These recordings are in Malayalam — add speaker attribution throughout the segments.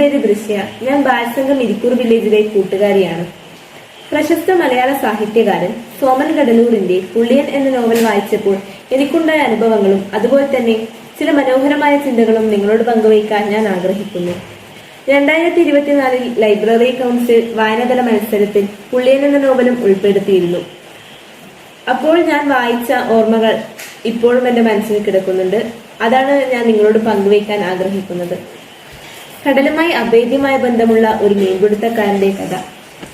Speaker 1: പേര് ദൃശ്യ ഞാൻ ബാൽസംഗം ഇരിക്കൂർ വില്ലേജിലെ കൂട്ടുകാരിയാണ്. പ്രശസ്ത മലയാള സാഹിത്യകാരൻ സോമൻ കടലൂരിന്റെ പുള്ളിയൻ എന്ന നോവൽ വായിച്ചപ്പോൾ എനിക്കുണ്ടായ അനുഭവങ്ങളും അതുപോലെ തന്നെ ചില മനോഹരമായ ചിന്തകളും നിങ്ങളോട് പങ്കുവയ്ക്കാൻ ഞാൻ ആഗ്രഹിക്കുന്നു. രണ്ടായിരത്തി ഇരുപത്തിനാലിൽ ലൈബ്രറി കൗൺസിൽ വായനതല മത്സരത്തിൽ പുള്ളിയൻ എന്ന നോവലും ഉൾപ്പെടുത്തിയിരുന്നു. അപ്പോൾ ഞാൻ വായിച്ച ഓർമ്മകൾ ഇപ്പോഴും എന്റെ മനസ്സിൽ കിടക്കുന്നുണ്ട്. അതാണ് ഞാൻ നിങ്ങളോട് പങ്കുവയ്ക്കാൻ ആഗ്രഹിക്കുന്നത്. കടലുമായി അഭേദ്യമായ ബന്ധമുള്ള ഒരു മീൻപിടുത്തക്കാരന്റെ കഥ.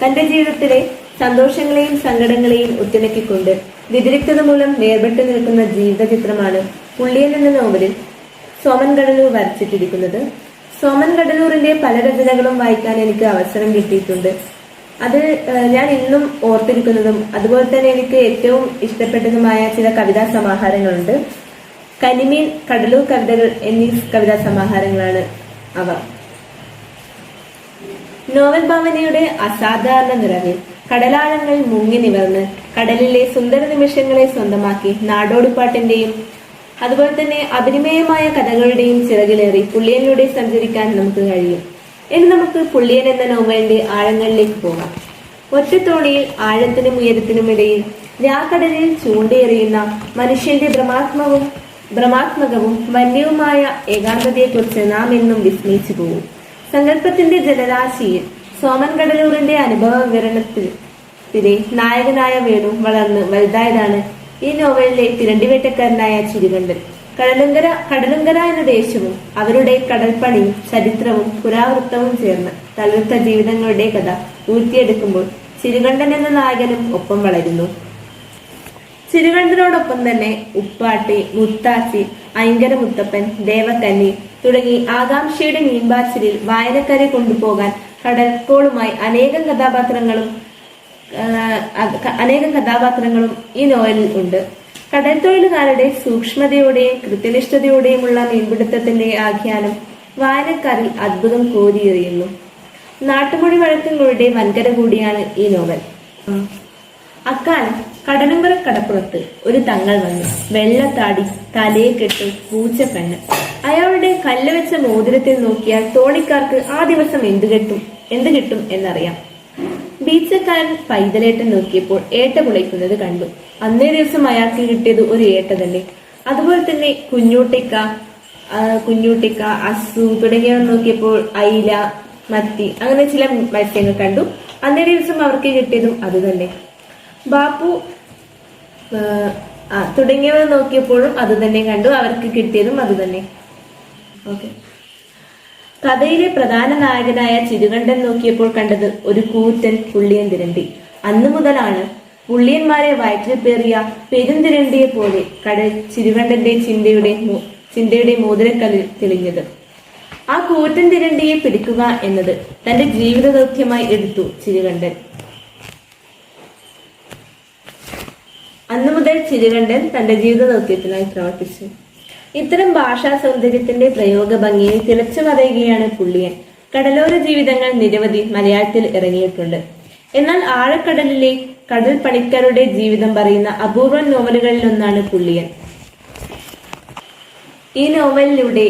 Speaker 1: തന്റെ ജീവിതത്തിലെ സന്തോഷങ്ങളെയും സങ്കടങ്ങളെയും ഒത്തിണക്കിക്കൊണ്ട് വ്യതിരിക്തത മൂലം വേർപെട്ടു നിൽക്കുന്ന ജീവിത ചിത്രമാണ് പുള്ളിയൻ എന്ന നോവലിൽ സോമൻ കടലൂർ വരച്ചിട്ടിരിക്കുന്നത്. സോമൻ കടലൂറിന്റെ പല രചനകളും വായിക്കാൻ എനിക്ക് അവസരം കിട്ടിയിട്ടുണ്ട്. അത് ഞാൻ ഇന്നും ഓർത്തിരിക്കുന്നതും അതുപോലെ തന്നെ എനിക്ക് ഏറ്റവും ഇഷ്ടപ്പെട്ടതുമായ ചില കവിതാ സമാഹാരങ്ങളുണ്ട്. കനിമീൻ കടലൂർ കവിതകൾ എന്നീ കവിതാ സമാഹാരങ്ങളാണ് അവ. നോവൽ ഭാവനയുടെ അസാധാരണ നിറവിൽ കടലാഴങ്ങൾ മുങ്ങി നിവർന്ന് കടലിലെ സുന്ദര നിമിഷങ്ങളെ സ്വന്തമാക്കി നാടോടിപ്പാട്ടിന്റെയും അതുപോലെ തന്നെ അഭിനിമയമായ കഥകളുടെയും ചിറകിലേറി പുള്ളിയനിലൂടെ സഞ്ചരിക്കാൻ നമുക്ക് കഴിയും. ഇനി നമുക്ക് പുള്ളിയൻ എന്ന നോവലിന്റെ ആഴങ്ങളിലേക്ക് പോകാം. ഒറ്റത്തോണിയിൽ ആഴത്തിനും ഉയരത്തിനും ഇടയിൽ രാക്കടലിൽ ചൂണ്ടയെറിയുന്ന മനുഷ്യന്റെ ഭ്രമാത്മവും ഭ്രമാത്മകവും വന്യവുമായ ഏകാന്തതയെക്കുറിച്ച് നാം എന്നും വിസ്മയിച്ചു പോകും. സങ്കല്പത്തിന്റെ ജലരാശിയിൽ സോമൻ കടലൂറിന്റെ അനുഭവ വിവരണത്തിൽ തിരെ നായകനായ വേണു വളർന്ന് വലുതായതാണ് ഈ നോവലിലെ തിരണ്ടിവേട്ടക്കാരനായ ചിരുകണ്ടൻ കടലുങ്കര കടലുങ്കര എന്ന ദേശവും അവരുടെ കടൽപ്പണിയും ചരിത്രവും പുരാവൃത്തവും ചേർന്ന് തളിർത്ത ജീവിതങ്ങളുടെ കഥ ഊർത്തിയെടുക്കുമ്പോൾ ചിരുകണ്ടൻ എന്ന നായകനും ഒപ്പം വളരുന്നു. ചിരുകണ്ടനോടൊപ്പം തന്നെ ഉപ്പാട്ടി മുത്താസി അയങ്കര മുത്തപ്പൻ ദേവക്കന്നി തുടങ്ങി ആകാംക്ഷയുടെ മീൻപാച്ചിലിൽ വായനക്കാരെ കൊണ്ടുപോകാൻ കടൽക്കോളുമായി അനേകം കഥാപാത്രങ്ങളും അനേകം കഥാപാത്രങ്ങളും ഈ നോവലിൽ ഉണ്ട്. കടൽ തൊഴിലുകാരുടെ സൂക്ഷ്മതയോടെയും കൃത്യനിഷ്ഠതയോടെയുമുള്ള മീൻപിടുത്തത്തിന്റെ ആഖ്യാനം വായനക്കാരിൽ അത്ഭുതം കോരിയെറിയുന്നു. നാട്ടുമൊഴി വഴക്കങ്ങളുടെ വൻകര കൂടിയാണ് ഈ നോവൽ. അക്കാലം കടലുങ്കര കടപ്പുറത്ത് ഒരു തങ്ങൾ വന്നു. വെള്ളത്താടി തലയെ കെട്ട് പൂച്ചക്കണ്ണ് അയാളുടെ കല്ലുവെച്ച മോതിരത്തിൽ നോക്കിയാൽ തോണിക്കാർക്ക് ആ ദിവസം എന്ത് കിട്ടും എന്ത് കിട്ടും എന്നറിയാം. ബീച്ചക്കാരൻ പൈതലേട്ടൻ നോക്കിയപ്പോൾ ഏട്ട കുളിക്കുന്നത് കണ്ടു. അന്നേ ദിവസം അയാൾക്ക് കിട്ടിയത് ഒരു ഏട്ട തന്നെ. അതുപോലെ തന്നെ കുഞ്ഞൂട്ടിക്ക കുഞ്ഞൂട്ടിക്ക അസു തുടങ്ങിയവ നോക്കിയപ്പോൾ അയില മത്തി അങ്ങനെ ചില മത്സ്യങ്ങൾ കണ്ടു. അന്നേ ദിവസം അവർക്ക് കിട്ടിയതും അതുതന്നെ ബാപ്പു തുടങ്ങിയവ നോക്കിയപ്പോഴും അത് തന്നെ കണ്ടു. അവർക്ക് കിട്ടിയതും അത് തന്നെ. ഓക്കെ. കഥയിലെ പ്രധാന നായകനായ ചിരുകണ്ഠൻ നോക്കിയപ്പോൾ കണ്ടത് ഒരു കൂറ്റൻ പുള്ളിയൻ തിരണ്ടി. അന്നു മുതലാണ് പുള്ളിയന്മാരെ വയറ്റിൽ പേറിയ പെരുന്തിരണ്ടിയെ പോലെ കട ചിരുകണ്ഠന്റെ ചിന്തയുടെ ചിന്തയുടെ മോതിരക്കല്ലിൽ തെളിഞ്ഞത്. ആ കൂറ്റൻ തിരണ്ടിയെ പിടിക്കുക എന്നത് തന്റെ ജീവിത ദൗത്യമായി എടുത്തു ചിരുകണ്ഠൻ. അന്നു മുതൽ ചിരുകണ്ഠൻ തന്റെ ജീവിത ദൗത്യത്തിനായി പ്രവർത്തിച്ചു. ഇത്തരം ഭാഷാ സൗന്ദര്യത്തിന്റെ പ്രയോഗ ഭംഗിയെ തിളച്ചു പറയുകയാണ് പുള്ളിയൻ. കടലോര ജീവിതങ്ങൾ നിരവധി മലയാളത്തിൽ ഇറങ്ങിയിട്ടുണ്ട്. എന്നാൽ ആഴക്കടലിലെ കടൽ പണിക്കാരുടെ ജീവിതം പറയുന്ന അപൂർവ നോവലുകളിൽ ഒന്നാണ് പുള്ളിയൻ. ഈ നോവലിലൂടെ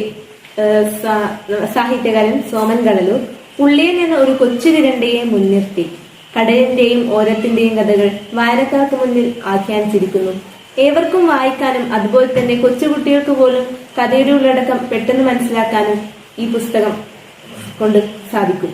Speaker 1: സാഹിത്യകാരൻ സോമൻ കടലൂർ പുള്ളിയൻ എന്ന ഒരു കൊച്ചു തിരണ്ടയെ മുൻനിർത്തി. കടലിന്റെയും ഓരത്തിന്റെയും കഥകൾ വായനക്കാർക്ക് മുന്നിൽ ആഖ്യാനിച്ചിരിക്കുന്നു. ഏവർക്കും വായിക്കാനും അതുപോലെ തന്നെ കൊച്ചുകുട്ടികൾക്ക് പോലും കഥയുടെ ഉള്ളടക്കം പെട്ടെന്ന് മനസ്സിലാക്കാനും ഈ പുസ്തകം കൊണ്ട് സാധിക്കും.